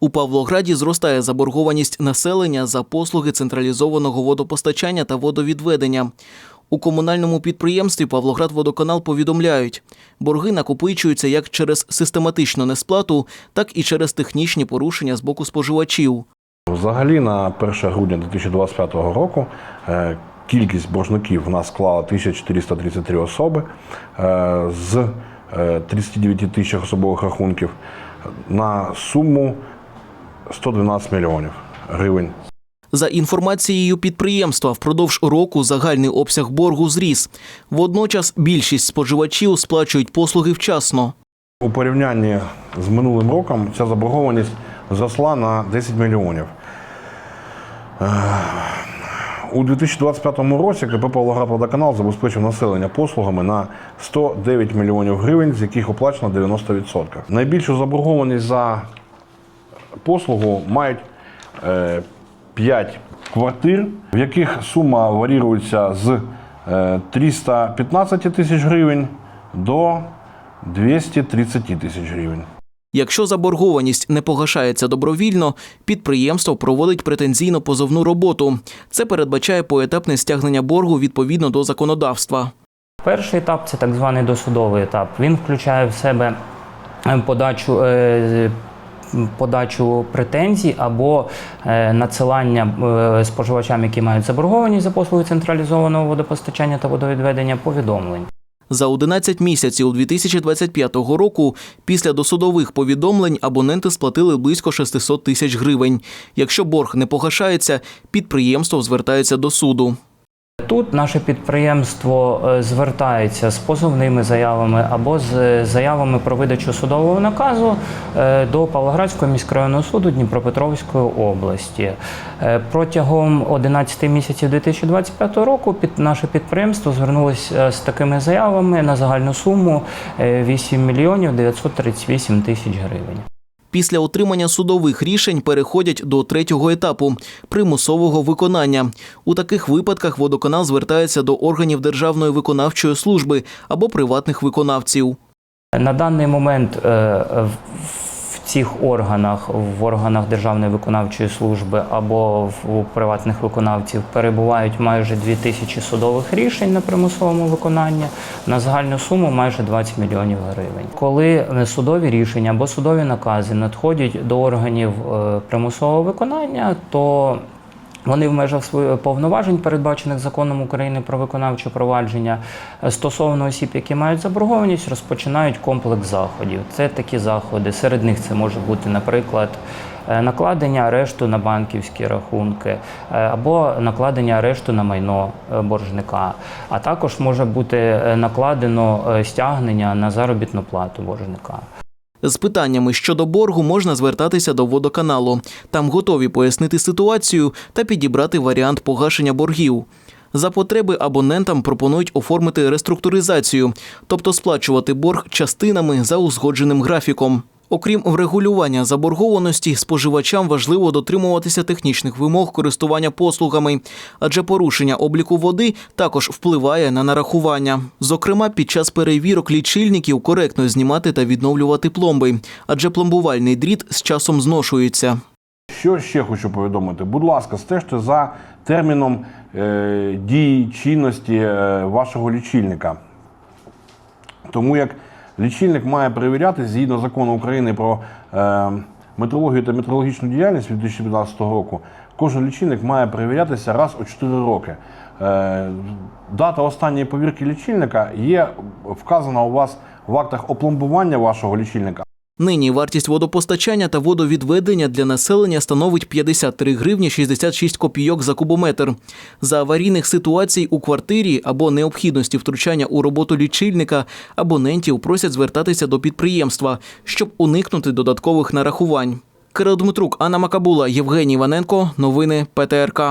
У Павлограді зростає заборгованість населення за послуги централізованого водопостачання та водовідведення. У комунальному підприємстві Павлоградводоканал повідомляють, борги накопичуються як через систематичну несплату, так і через технічні порушення з боку споживачів. Взагалі на 1 грудня 2025 року е, кількість боржників в нас склала 1433 особи е, з е, 39 тисяч особових рахунків на суму 112 мільйонів гривень. За інформацією підприємства, впродовж року загальний обсяг боргу зріс. Водночас більшість споживачів сплачують послуги вчасно. У порівнянні з минулим роком ця заборгованість зросла на 10 мільйонів. Е, У 2025 році КП «Павлоградводоканал» забезпечив населення послугами на 109 мільйонів гривень, з яких оплачено 90%. Найбільшу заборгованість за послугу мають е, 5 квартир, в яких сума варіюється з е, 315 тисяч гривень до 230 тисяч гривень. Якщо заборгованість не погашається добровільно, підприємство проводить претензійно позовну роботу. Це передбачає поетапне стягнення боргу відповідно до законодавства. Перший етап це так званий досудовий етап. Він включає в себе е, подачу. Подачу претензій або е, надсилання е, споживачам, які мають заборгованість за послуги централізованого водопостачання та водовідведення, повідомлень. За 11 місяців 2025 року після досудових повідомлень абоненти сплатили близько 600 тисяч гривень. Якщо борг не погашається, підприємство звертається до суду. Тут наше підприємство е, звертається з позовними заявами або з заявами про видачу судового наказу е, до Павлоградського міськрайонного суду Дніпропетровської області. Е, Протягом 11 місяців 2025 року під наше підприємство звернулося з такими заявами на загальну суму е, 8 мільйонів 938 тисяч гривень. Після отримання судових рішень переходять до третього етапу примусового виконання. У таких випадках водоканал звертається до органів Державної виконавчої служби або приватних виконавців. На даний момент е, цих органах, в органах Державної виконавчої служби або в приватних виконавців перебувають майже 2 тисячі судових рішень на примусовому виконанні на загальну суму майже 20 мільйонів гривень. Коли е, судові рішення або судові накази надходять до органів е, примусового виконання, то вони в межах своїх повноважень, передбачених законом України про виконавче провадження, е, стосовно осіб, які мають заборгованість, розпочинають комплекс заходів. Це такі заходи. Серед них це може бути, наприклад, е, накладення арешту на банківські рахунки е, або накладення арешту на майно боржника. А також може бути накладено стягнення на заробітну плату боржника. З питаннями щодо боргу можна звертатися до водоканалу. Там готові пояснити ситуацію та підібрати варіант погашення боргів. За потреби абонентам пропонують оформити реструктуризацію, тобто сплачувати борг частинами за узгодженим графіком. Окрім врегулювання заборгованості, споживачам важливо дотримуватися технічних вимог користування послугами, адже порушення обліку води також впливає на нарахування. Зокрема, під час перевірок лічильників коректно знімати та відновлювати пломби, адже пломбувальний дріт з часом зношується. Що ще хочу повідомити? Будь ласка, стежте за терміном е, дії чинності е, вашого лічильника. Тому як лічильник має перевіряти згідно закону України про е, метрологію та метрологічну діяльність від 2015 року, кожен лічильник має перевірятися раз у 4 роки. Е, дата останньої повірки лічильника є вказана у вас в актах опломбування вашого лічильника. Нині вартість водопостачання та водовідведення для населення становить 53 гривні 66 копійок за кубометр. За аварійних ситуацій у квартирі або необхідності втручання у роботу лічильника абонентів просять звертатися до підприємства, щоб уникнути додаткових нарахувань. Кирил Дмитрук, Анна Макабула, Євгеній Іваненко. Новини ПТРК.